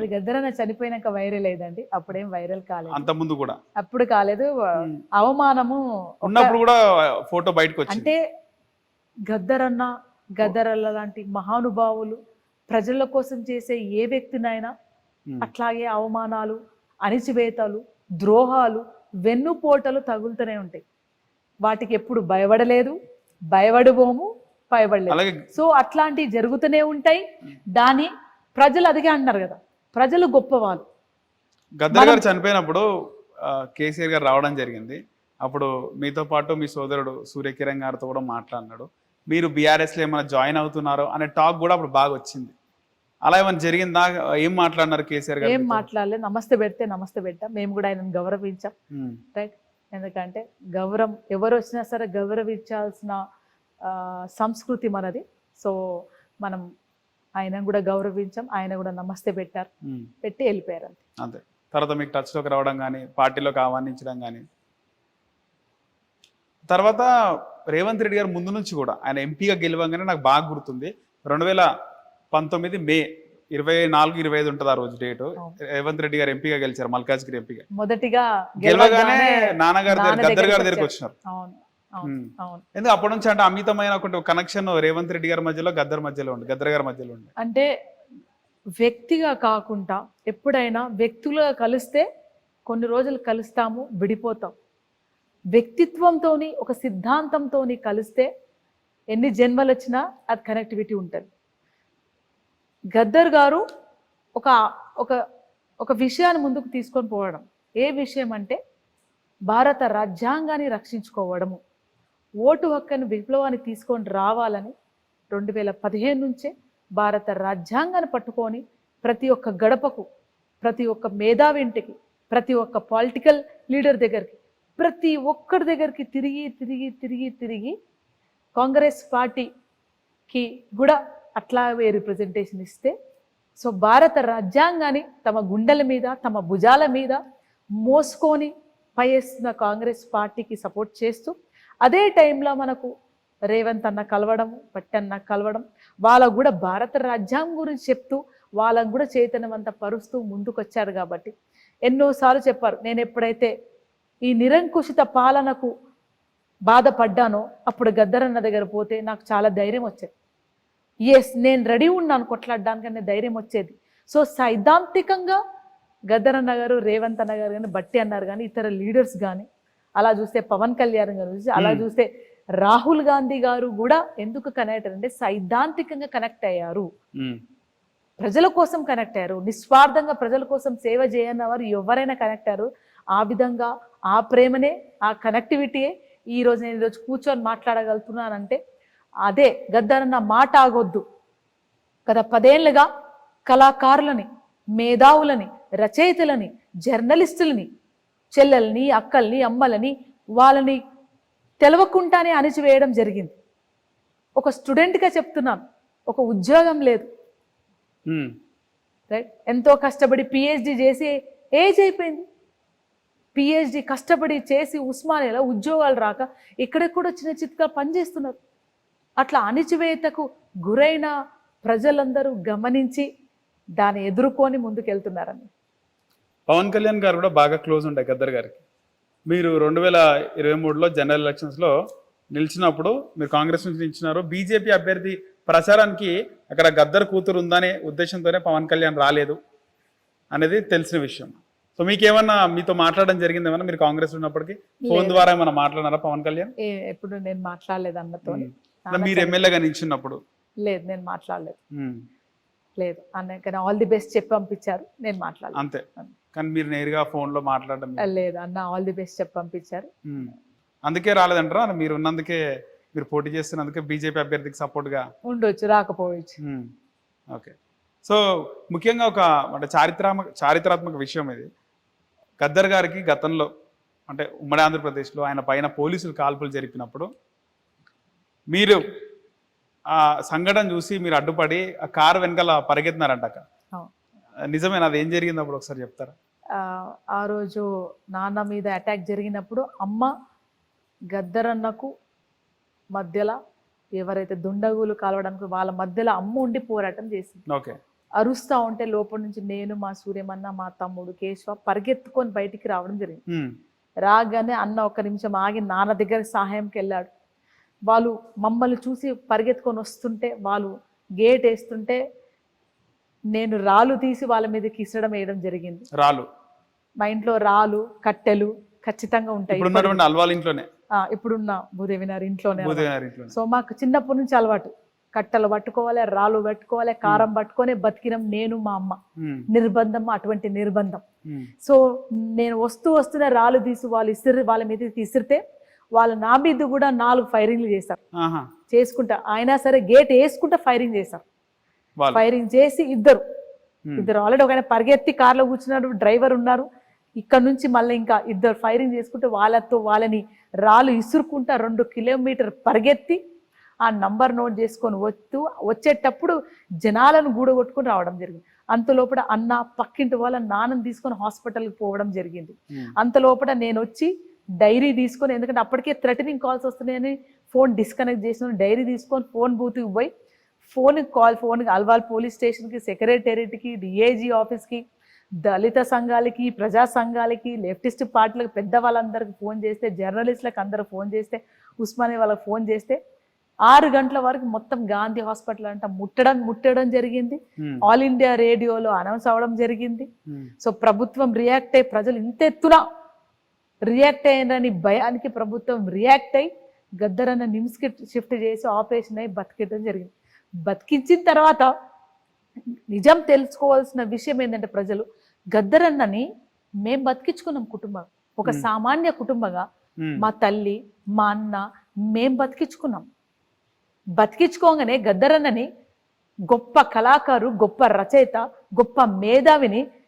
అది గద్దరన్న చనిపోయినాక వైరల్ అయిందండి అప్పుడేం వైరల్ కాలేదు. అంత ముందు కూడా. అప్పుడు కాలేదు. అవమానము ఉన్నప్పుడు కూడా ఫోటో బయటకు అంటే గద్దరన్న గద్దరల్ల లాంటి మహానుభావులు ప్రజల కోసం చేసే ఏ వ్యక్తినైనా. అట్లాగే అవమానాలు అణిచివేతలు ద్రోహాలు వెన్నుపోటలు తగులుతూనే ఉంటాయి. వాటికి ఎప్పుడు భయపడలేదు భయపడిపోము భయపడలేదు. సో అట్లాంటివి జరుగుతూనే ఉంటాయి. దాని ప్రజలు అదిగే అంటున్నారు కదా. ప్రజలు గొప్పవాళ్ళు గద్దర్ గారు చనిపోయినప్పుడు కేసీఆర్ గారు రావడం జరిగింది. అప్పుడు మీతో పాటు మీ సోదరుడు సూర్యకిరణ్ గారితో కూడా మాట్లాడినాడు. మీరు బీఆర్ఎస్లో ఏమైనా జాయిన్ అవుతున్నారో అనే టాక్ కూడా అప్పుడు బాగా వచ్చింది. అలా ఏమైనా జరిగిందా? ఏం మాట్లాడినారు కేసీఆర్ గారు ఏం? మాట్లాడలేదు నమస్తే పెడితే నమస్తే పెట్టాం. మేము కూడా ఆయనను గౌరవించాం. రైట్? ఎందుకంటే గౌరవం ఎవరు వచ్చినా సరే గౌరవించాల్సిన సంస్కృతి మనది. సో మనం ఆయన కూడా గౌరవించాం ఆయన కూడా నమస్తే పెట్టారు. పెట్టి వెళ్ళిపోయారు అంతే. తర్వాత మీకు టచ్లోకి రావడం కానీ పార్టీలోకి ఆహ్వానించడం కానీ తర్వాత రేవంత్ రెడ్డి గారు ముందు నుంచి కూడా ఆయన ఎంపీగా గెలవంగానే నాకు బాగా గుర్తుంది. రెండు వేల పంతొమ్మిది మే ఇరవై నాలుగు ఇరవై ఐదు ఉంటుంది ఆ రోజు డేటు. రేవంత్ రెడ్డి గారు ఎంపీగా గెలిచారు మల్కాజ్గిరి ఎంపీగా. మొదటిగా గెలవగానే నాన్నగారి దగ్గర గద్దర్ గారి దగ్గరికి దగ్గరికి వచ్చినారు. ఎందుకు అప్పటి నుంచి అంటే అమితమైన కనెక్షన్ రేవంత్ రెడ్డి గారి మధ్యలో గద్దర్ మధ్యలో ఉంది గద్దర్ గారి మధ్యలో ఉంది అంటే వ్యక్తిగా కాకుండా ఎప్పుడైనా వ్యక్తులుగా కలిస్తే కొన్ని రోజులు కలుస్తాము విడిపోతాం. వ్యక్తిత్వంతోని ఒక సిద్ధాంతంతోని కలిస్తే ఎన్ని జన్మలు వచ్చినా అది కనెక్టివిటీ ఉంటుంది. గద్దర్ గారు ఒక ఒక ఒక విషయాన్ని ముందుకు తీసుకొని పోవడం. ఏ విషయం అంటే భారత రాజ్యాంగాన్ని రక్షించుకోవడము. ఓటు హక్కును విప్లవాన్ని తీసుకొని రావాలని రెండు వేల పదిహేను నుంచే భారత రాజ్యాంగాన్ని పట్టుకొని ప్రతి ఒక్క గడపకు ప్రతి ఒక్క మేధావింటికి ప్రతి ఒక్క పొలిటికల్ లీడర్ దగ్గరికి ప్రతి ఒక్కరి దగ్గరికి తిరిగి తిరిగి తిరిగి తిరిగి కాంగ్రెస్ పార్టీకి కూడా అట్లాగే రిప్రజెంటేషన్ ఇస్తే సో భారత రాజ్యాంగాన్ని తమ గుండెల మీద తమ భుజాల మీద మోసుకొని పైస్తున్న కాంగ్రెస్ పార్టీకి సపోర్ట్ చేస్తూ అదే టైంలో మనకు రేవంత్ అన్న కలవడం పట్టన్న కలవడం వాళ్ళకు కూడా భారత రాజ్యాంగం గురించి చెప్తూ వాళ్ళకు కూడా చైతన్యవంత పరుస్తూ ముందుకొచ్చారు కాబట్టి ఎన్నోసార్లు చెప్పారు. నేను ఎప్పుడైతే ఈ నిరంకుశిత పాలనకు బాధపడ్డానో అప్పుడు గద్దరన్న దగ్గర పోతే నాకు చాలా ధైర్యం వచ్చేది. ఎస్ నేను రెడీ ఉన్నాను కొట్లాడడానికి అనే ధైర్యం వచ్చేది. సో సైద్ధాంతికంగా గద్దరన్న గారు రేవంత్ అన్న గారు కానీ బట్టి అన్నారు కానీ ఇతర లీడర్స్ కానీ అలా చూస్తే పవన్ కళ్యాణ్ గారు చూసి అలా. చూస్తే రాహుల్ గాంధీ గారు కూడా ఎందుకు కనెక్ట్ అంటే సైద్ధాంతికంగా కనెక్ట్ అయ్యారు. ప్రజల కోసం కనెక్ట్ అయ్యారు. నిస్వార్థంగా ప్రజల కోసం సేవ చేయన్న వారు ఎవరైనా కనెక్ట్ అయ్యారు. ఆ విధంగా ఆ ప్రేమనే ఆ కనెక్టివిటీయే ఈ రోజు నేను ఈరోజు కూర్చొని మాట్లాడగలుగుతున్నానంటే అదే గద్దరన్న మాట ఆగొద్దు. గత పదేళ్ళుగా కళాకారులని మేధావులని రచయితలని జర్నలిస్టులని చెల్లెల్ని అక్కల్ని అమ్మలని వాళ్ళని తెలవకుండానే అణిచివేయడం జరిగింది. ఒక స్టూడెంట్గా చెప్తున్నాను. ఒక ఉద్యోగం లేదు. రైట్? ఎంతో కష్టపడి పిహెచ్డి చేసి ఏజ్ అయిపోయింది. పిహెచ్డి కష్టపడి చేసి ఉస్మానియాలో ఉద్యోగాలు రాక ఇక్కడెక్కడ చిన్న చిత్కా పనిచేస్తున్నారు. అట్లా అణిచివేతకు గురైన ప్రజలందరూ గమనించి దాన్ని ఎదుర్కొని ముందుకెళ్తున్నారని. పవన్ కళ్యాణ్ గారు కూడా బాగా క్లోజ్ ఉంటాయి గద్దర్ గారికి. మీరు రెండు వేల ఇరవై మూడులో జనరల్ ఎలక్షన్స్లో నిలిచినప్పుడు మీరు కాంగ్రెస్ నుంచి నిలిచినారు. బీజేపీ అభ్యర్థి ప్రచారానికి అక్కడ గద్దర్ కూతురు ఉందనే ఉద్దేశంతోనే పవన్ కళ్యాణ్ రాలేదు అనేది తెలిసిన విషయం. సో మీకేమన్నా మీతో మాట్లాడడం జరిగింది ఏమన్నా మీరు కాంగ్రెస్ ఉన్నప్పటికీ ఫోన్. ద్వారా ఏమన్నా మాట్లాడారా పవన్ కళ్యాణ్? ఎప్పుడు నేను మాట్లాడలేదు అన్నతో. మీరు ఎమ్మెల్యేగా నిలిచినప్పుడు? లేదు నేను మాట్లాడలేదు. లేదు. అన్న ఆల్ ది బెస్ట్ చెప్పి పంపించారు. నేను మాట్లాడలేదు. అంతే. కానీ మీరు నేరుగా ఫోన్లో మాట్లాడడం లేదు. అన్న ఆల్ ది బెస్ట్ చెప్పి పంపించారు. అందుకే రాలేదంటారా? మీరు ఉన్నందుకే మీరు పోటీ చేస్తున్నందుకే బీజేపీ అభ్యర్థికి support గా ఉండొచ్చు రాకపోవచ్చు. ఓకే. సో ముఖ్యంగా ఒక అంటే చారిత్రాత్మక చారిత్రాత్మక విషయం ఇది. గద్దర్ గారికి గతంలో అంటే ఉమ్మడి ఆంధ్రప్రదేశ్లో ఆయన పైన పోలీసులు కాల్పులు జరిపినప్పుడు మీరు ఆ సంఘటన చూసి మీరు అడ్డుపడి ఆ కారు వెనకాల పరిగెత్తినారంట. నిజమేనా? అది ఏం జరిగింది అప్పుడు ఒకసారి చెప్తారా? ఆ, రోజు నాన్న మీద అటాక్ జరిగినప్పుడు అమ్మ గద్దరన్నకు మధ్యలో ఎవరైతే దుండగులు కాలవడానికి వాళ్ళ మధ్యలో అమ్మ ఉండి పోరాటం చేసింది. ఓకే. అరుస్తా ఉంటే లోపల నుంచి నేను మా సూర్యమన్న మా తమ్ముడు కేశవ పరిగెత్తుకొని బయటికి రావడం జరిగింది. రాగానే అన్న ఒక నిమిషం ఆగి నాన్న దగ్గర సహాయంకి వెళ్ళాడు. వాళ్ళు మమ్మల్ని చూసి పరిగెత్తుకొని వస్తుంటే వాళ్ళు గేట్ వేస్తుంటే నేను రాళ్ళు తీసి వాళ్ళ మీదకి ఇసడం వేయడం జరిగింది. రాలు మా ఇంట్లో రాళ్ళు కట్టెలు ఖచ్చితంగా ఉంటాయి. అల్వాల్ ఇంట్లోనే? ఆ, ఇప్పుడున్న భూదేవి గారి ఇంట్లోనే. సో మాకు చిన్నప్పటి నుంచి అలవాటు. కట్టెలు పట్టుకోవాలి రాళ్ళు పట్టుకోవాలి కారం పట్టుకొని బతికినం నేను మా అమ్మ. నిర్బంధం అటువంటి నిర్బంధం. సో నేను వస్తూ వస్తూనే రాళ్ళు తీసి వాళ్ళు ఇసిరి వాళ్ళ మీద ఇసిరితే వాళ్ళు నా మీద కూడా నాలుగు ఫైరింగ్లు చేశారు చేసుకుంటా. అయినా సరే గేట్ వేసుకుంటా ఫైరింగ్ చేశారు ఫైరింగ్ చేసి ఇద్దరు. ఇద్దరు ఆల్రెడీ ఒక ఆయన పరిగెత్తి కార్లో కూర్చున్నారు డ్రైవర్ ఉన్నారు. ఇక్కడ నుంచి మళ్ళీ ఇంకా ఇద్దరు ఫైరింగ్ చేసుకుంటే వాళ్ళతో వాళ్ళని రాళ్ళు ఇసురుకుంటా రెండు కిలోమీటర్ పరిగెత్తి ఆ నంబర్ నోట్ చేసుకొని వస్తూ వచ్చేటప్పుడు జనాలను గూడగొట్టుకుని రావడం జరిగింది. అంత లోపల అన్న పక్కింటి వాళ్ళ నాన్నని తీసుకొని హాస్పిటల్కి పోవడం జరిగింది. ఉమ్, అంత లోపల నేను వచ్చి డైరీ తీసుకొని ఎందుకంటే అప్పటికే థ్రెటనింగ్ కాల్స్ వస్తున్నాయని ఫోన్ డిస్కనెక్ట్ చేసిన డైరీ తీసుకొని ఫోన్ బూత్కి పోయి ఫోన్కి కాల్ ఫోన్కి అల్వాల్ పోలీస్ స్టేషన్కి సెక్రటేరియట్కి డిఏజీ ఆఫీస్కి దళిత సంఘాలకి ప్రజా సంఘాలకి లెఫ్టిస్ట్ పార్టీలకు పెద్ద వాళ్ళందరికీ ఫోన్ చేస్తే జర్నలిస్టులకు అందరూ ఫోన్ చేస్తే ఉస్మానియా వాళ్ళకి ఫోన్ చేస్తే ఆరు గంటల వరకు మొత్తం గాంధీ హాస్పిటల్ అంట ముట్టడం ముట్టడం జరిగింది. ఆల్ ఇండియా రేడియోలో అనౌన్స్ అవ్వడం జరిగింది. సో ప్రభుత్వం రియాక్ట్ అయ్యి ప్రజలు ఇంత ఎత్తున రియాక్ట్ అయ్యారని భయానికి ప్రభుత్వం రియాక్ట్ అయ్యి గద్దరన్న నిమ్స్కి షిఫ్ట్ చేసి ఆపరేషన్ అయ్యి బతికించడం జరిగింది. బతికించిన తర్వాత నిజం తెలుసుకోవాల్సిన విషయం ఏంటంటే ప్రజలు గద్దరన్నని మేం బతికించుకున్నాం కుటుంబం. ఒక. సామాన్య కుటుంబంగా మా తల్లి మా అన్న మేం బతికించుకున్నాం. బతికించుకోగానే గద్దరన్నని గొప్ప కళాకారు గొప్ప రచయిత గొప్ప మేధావిని